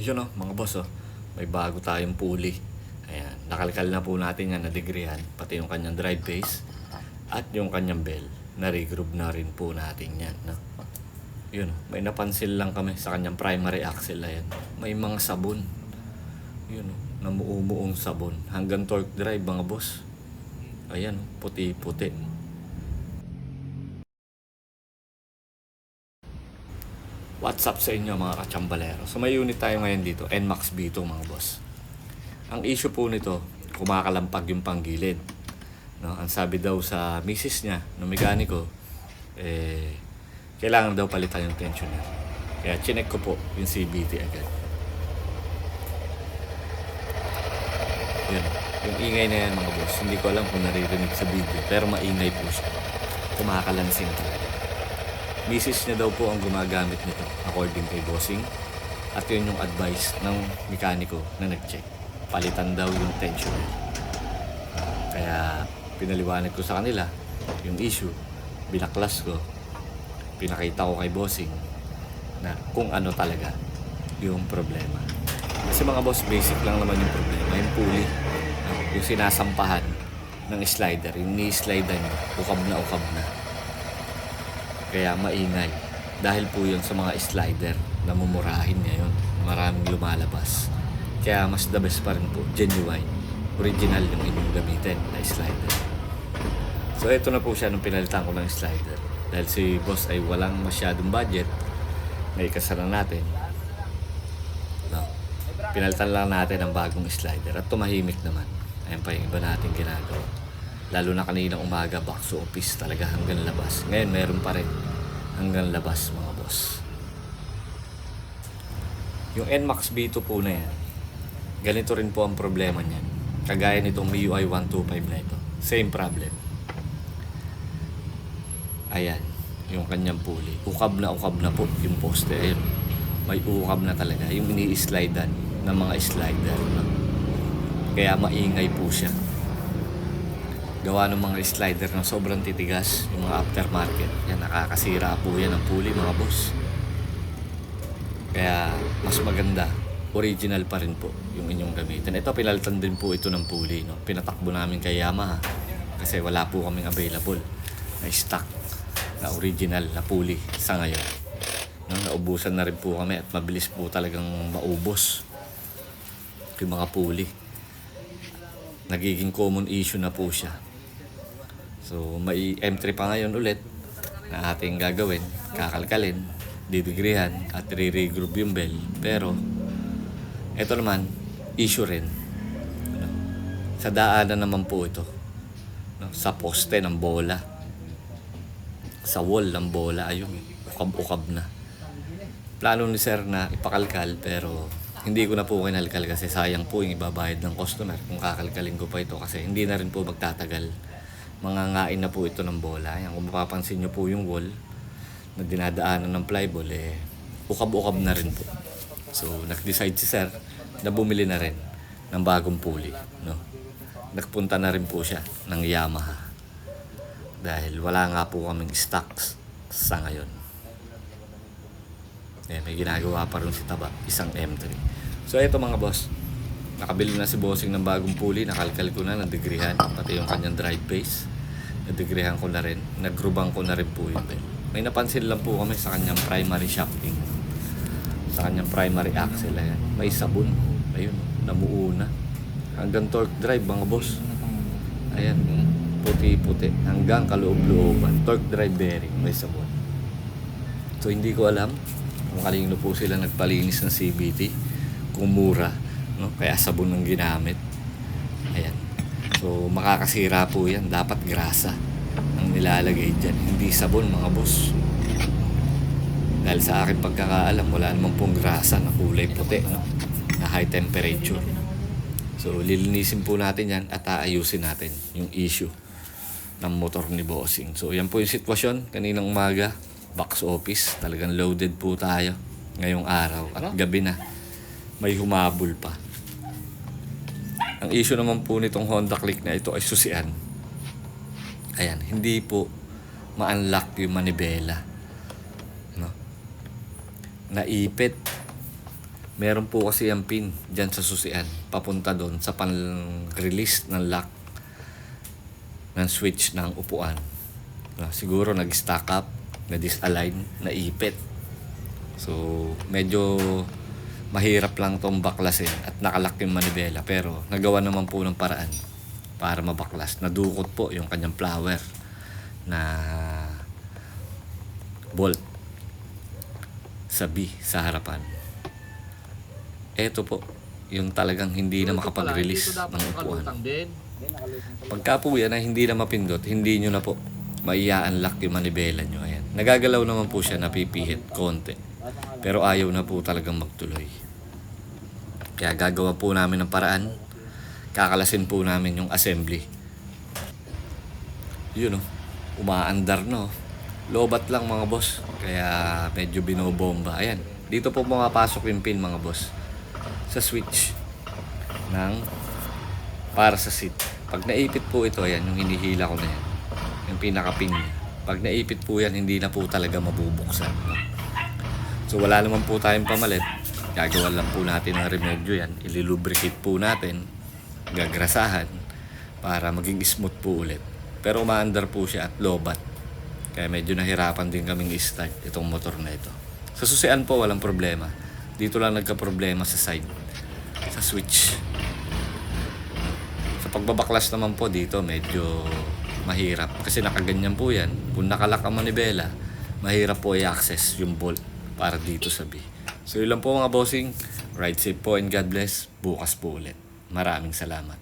Yun o, mga boss o. May bago tayong pulley. Ayan. Nakalkal na po natin yan na degreehan. Pati yung kanyang drive base. At yung kanyang bell. Na-regroove na rin po natin yan. No? Yun o. May napansin lang kami sa kanyang primary axle. Ayan. May mga sabon. Yun o. Namuumuong sabon. Hanggang torque drive mga boss. Ayan o. Puti-puti. What's up sa inyo mga kachambalero? So may unit tayo ngayon dito, NMAX B2 mga boss. Ang issue po nito, kumakalampag yung panggilid. No, ang sabi daw sa misis niya, ng mekaniko, eh, kailangan daw palitan yung tensioner. Kaya chinek ko po yung CBT agad. Yun. Yung ingay na yan mga boss, hindi ko alam kung naririnig sa video, pero maingay po siya. Kumakalansing talaga. Misis niya daw po ang gumagamit nito according kay Bossing. At yun yung advice ng mekaniko na nag-check. Palitan daw yung tensioner. Kaya pinaliwanag ko sa kanila yung issue. Binaklas ko. Pinakita ko kay Bossing na kung ano talaga yung problema. Kasi mga boss, basic lang naman yung problema. Yung pulley, yung sinasampahan ng slider, yung ni-slide nyo, ukab na ukab na. Kaya maingay. Dahil po yun sa mga slider na mumurahin ngayon. Maraming lumalabas. Kaya mas the best pa rin po, genuine. Original yung inyong gamitin na slider. So ito na po siya nung pinalitan ko ng slider. Dahil si boss ay walang masyadong budget. May kasara natin. No. Pinalitan lang natin ang bagong slider at tumahimik naman. Ayan pa yung iba natin ginagawa. Lalo na kaninang umaga, back to office talaga hanggang labas. Ngayon, meron pa rin hanggang labas mga boss. Yung NMAX B2 po na yan, ganito rin po ang problema niyan. Kagaya nitong MIUI 125 na ito. Same problem. Ayan, yung kanyang pulley. Ukab na ukab na po yung poste. Ayun, may ukab na talaga. Yung ini-slidean ng mga slider. Kaya maingay po siya gawa ng mga slider na sobrang titigas, yung mga aftermarket. Yan, nakakasira po yan ng pulley mga boss. Kaya mas maganda, original pa rin po yung inyong gamitin. Ito, pinalitan din po ito ng pulley. No? Pinatakbo namin kay Yamaha kasi wala po kaming available na stock na original na pulley sa ngayon. No? Naubusan na rin po kami at mabilis po talagang maubos yung mga pulley nagiging common issue na po siya. So, may M3 pa ngayon ulit na ating gagawin, kakalkalin, didegrehan, at re-regroup yung bell. Pero, ito naman, issue rin. Ano, Sa daanan naman po ito. No? Sa poste ng bola. Sa wall ng bola, ayun, ukab-ukab na. Plano ni sir na ipakalkal, pero hindi ko na po kinalkal kasi sayang po yung ibabayad ng customer kung kakalkalin ko pa ito kasi hindi na rin po magtatagal mangangain na po ito ng bola. Yan, kung mapapansin nyo po yung wall na dinadaanan ng flyball, eh, ukab-ukab na rin po. So, nag-decide si sir na bumili na rin ng bagong pulley. No? Nagpunta na rin po siya ng Yamaha. Dahil wala nga po kaming stocks sa ngayon. Eh, may ginagawa pa rin si Taba, isang M3. So, ito mga boss, nakabili na si Bossing ng bagong pulley, nakalkal ko na, nadegrehan, pati yung kanyang drive base. Nadegrehan ko na rin, nagrubang ko na rin po yun. May napansin lang po kami sa kanyang primary shafting. Sa kanyang primary axle, ayan. may sabon. Ayun, namuo na. Hanggang torque drive, mga boss. Ayan, puti-puti. Hanggang kaloob-looban. Torque drive bearing, may sabon. So, hindi ko alam kung kanino po sila nagpalinis ng CBT. Kung mura no? Kaya sabon ang ginamit. Ayan. So, makakasira po yan. Dapat grasa ang nilalagay dyan. Hindi sabon, mga boss. Dahil sa akin pagkakaalam, wala namang pong grasa na kulay puti, no? Na high temperature. So, lilinisin po natin yan at aayusin natin yung issue ng motor ni Bossing. So, yan po yung sitwasyon. Kaninang umaga, box office. Talagang loaded po tayo ngayong araw at gabi na. May humabol pa. Ang issue naman po nitong Honda Click na ito ay susian. Ayan, hindi po ma-unlock yung manibela. No? Naipit. Meron po kasi ang pin dyan sa susian. Papunta doon sa pan-release ng lock ng switch ng upuan. Ah, siguro nag-stack up, na-disalign, naipit. So, medyo mahirap lang tong baklasin at nakalak yung manibela. Pero nagawa naman po ng paraan para mabaklas. Nadukot po yung kanyang flower na bolt sa B sa harapan. Ito po, yung talagang hindi na makapag-release ng upuan. Pagka po yan ay hindi na mapindot, hindi nyo na po maia-unlock yung manibela nyo. Ayan. Nagagalaw naman po siya, napipihit konti. Pero ayaw na po talagang magtuloy. Kaya gagawa po namin ng paraan. Kakalasin po namin yung assembly. Yun oh, umaandar no. Lobat lang mga boss. Kaya medyo binobomba. Ayan, dito po pumapasok yung pin mga boss. Sa switch ng para sa seat. Pag naipit po ito, ayan, yung hinihila ko na yan. Yung pinaka-pin niya. Pag naipit po yan, hindi na po talaga mabubuksan. So wala naman po tayong pamalit. Gagawa lang po natin ng remedyo yan. Ililubricate po natin. Gagrasahan. Para maging smooth po ulit. Pero umaandar po siya at lobat. Kaya medyo nahirapan din kaming i-start itong motor na ito. Sa susian po, walang problema. Dito lang nagka-problema sa side. Sa switch. Sa pagbabaklas naman po dito, medyo mahirap. Kasi nakaganyan po yan. Kung nakalak ang manibela, mahirap po i-access yung bolt para dito sa B. So yun lang po mga bossing. Ride safe po and God bless. Bukas po ulit. Maraming salamat.